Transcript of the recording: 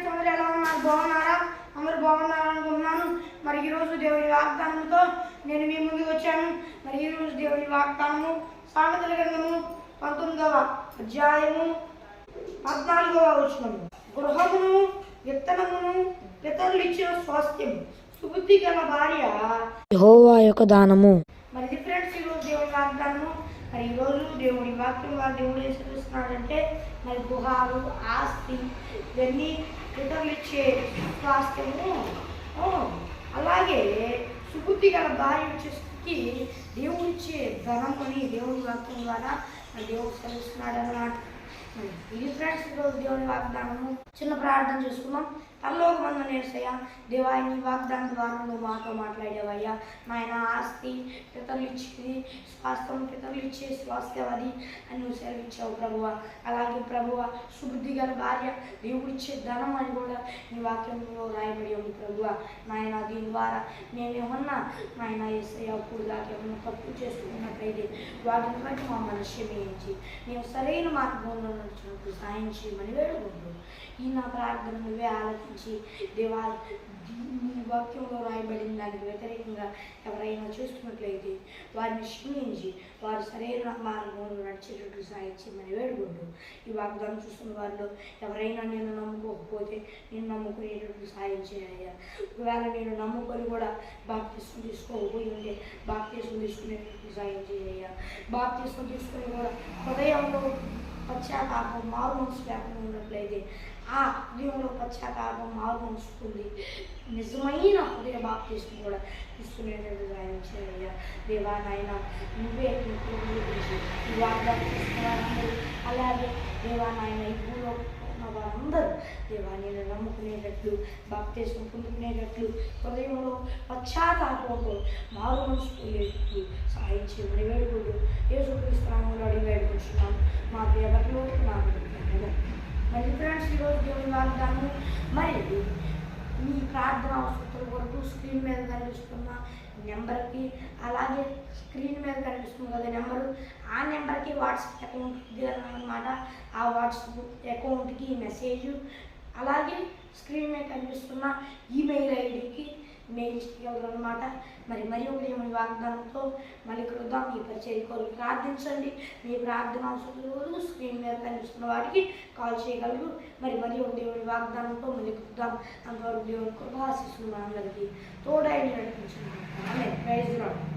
Friends అందరూ ఎలా ఉన్నారు? బాగున్నారా? అందరూ బాగున్నారా అనుకుంటున్నాను మరి ఈరోజు దేవుని వాగ్దానంతో నేను మీ ముందుకు వచ్చాను. మరి ఈరోజు దేవుని వాగ్దానము సామెతల గ్రంథము పంతొమ్మిదవ అధ్యాయము పద్నాలుగవ వచనము గృహమును విత్తనమును పితరులు ఇచ్చిన స్వాస్థ్యము. సుబుద్ధి గల భార్య యెహోవా యొక్క దానము మరి ఇది ఫ్రెండ్స్ ఈరోజు దేవుని వాగ్దానము మరి ఈరోజు దేవుడి వాక్యం ద్వారా దేవుడు ఏం చూస్తున్నాడంటే మరి గుహాలు ఆస్తి ఇవన్నీ ఇతరులిచ్చే స్వాస్థ్యము. అలాగే సుబుద్ధి గల భార్య వచ్చే స్థితికి దేవుడు ధనం అని దేవుడి వాక్యం ద్వారా దేవుడు చదివిస్తున్నాడు అన్నమాట ఇది ఫ్రెండ్స్ ఈరోజు దేవుని వాగ్దానము చిన్న ప్రార్థన చేసుకుందాం. పరలోక మందు నేర్చయ్యా దేవా నీ వాగ్దానం ద్వారా నువ్వు మాతో మాట్లాడేవయ్యా. నాయన ఆస్తి పితరులు ఇచ్చేది స్వాస్థ్యం పితరులు ఇచ్చే స్వాస్థ్యవది అని నువ్వు సెలవిచ్చావు ప్రభువ. అలాగే ప్రభువ సుబుద్ధి గల భార్య దేవుడు ఇచ్చే ధనం అని కూడా నీ వాక్యంలో రాయబడి ఉంది ప్రభువ. నాయన దీని ద్వారా నేనేమన్నా నాయన ఏసయ్య అప్పుడు దాకా ఏమన్నా తప్పు చేసుకున్నట్లయితే వాటిని బట్టి మమ్మల్ని వేయించి నేను సరైన మార్గంలో నడిచినప్పుడు సాయం చేయమని వేడుకుంటూ ఈ నా ప్రార్థన నువ్వే ఆలోచించి దేవా నీ వాక్యంలో రాయబడిన దానికి వ్యతిరేకంగా ఎవరైనా చూస్తున్నట్లయితే వారిని క్షమించి వారు సరైన మార్గంలో నడిచేటట్టు సాయం చేయమని వేడుకుంటూ. ఈ వాగ్దానం చూస్తున్న వారిలో ఎవరైనా నేను నమ్ముకోకపోతే నేను నమ్ముకునేటట్టు సాయం చేయాలి ఒకవేళ నేను నమ్ముకొని కూడా బాప్తీసం తీసుకోకపోయి ఉంటే బాప్తీసం తీసుకునేటట్టు సాయం చేయ బాప్తీసం తీసుకొని కూడా హృదయంలో పశ్చాత్తాపం మారు మనసు లేకుండా ఉన్నట్లయితే ఆ హృదయంలో పశ్చాత్తాపం మారు మనసుకుంది నిజమైన హృదయ బాప్తిష్టం కూడా తీసుకునేటట్టు సాయం చేయ దేవా నాయన నువ్వే నీ ఈ వాగ్దానం తీసుకున్నారందరూ అలాగే దేవా నాయన ఇప్పుడు ఉన్న వారందరూ దేవా నేను నమ్ముకునేటట్లు బాప్తీసం పొందుకునేటట్లు హృదయంలో పశ్చాత్తాపంతో మారు మనసు పొందేటట్లు సహాయం చేయమని వేడుకుంటూ మాకు మా దేవతలు మరి ఫ్రెండ్స్ ఈరోజు దేవుని వాగ్దానం. మరి మీ ప్రార్థన అవసరం కొరకు స్క్రీన్ మీద కనిపిస్తున్న నెంబర్కి అలాగే స్క్రీన్ మీద కనిపిస్తుంది కదా నెంబరు ఆ నెంబర్కి వాట్సాప్ అకౌంట్ అనమాట ఆ వాట్సాప్ అకౌంట్కి మెసేజ్ అలాగే స్క్రీన్ మీద కనిపిస్తున్న ఈమెయిల్ ఐడికి మెయిల్ అనమాట మరి మరి ఒకటి మీ వాగ్దానంతో మళ్ళీ కలుద్దాం మీ పరిచయం కొరకు ప్రార్థించండి. మీ ప్రార్థన అవసరం స్క్రీన్ మీద కనిపిస్తున్న వాటికి కాల్ చేయగలరు. మరి మరి ఒక దేవుని వాగ్దానంతో మళ్ళీ కలుద్దాం అంతవరకు దేవుని కృపాశిస్తున్న అందరికీ తోడైన నడిపించండి ప్రైజ్ లాడ్.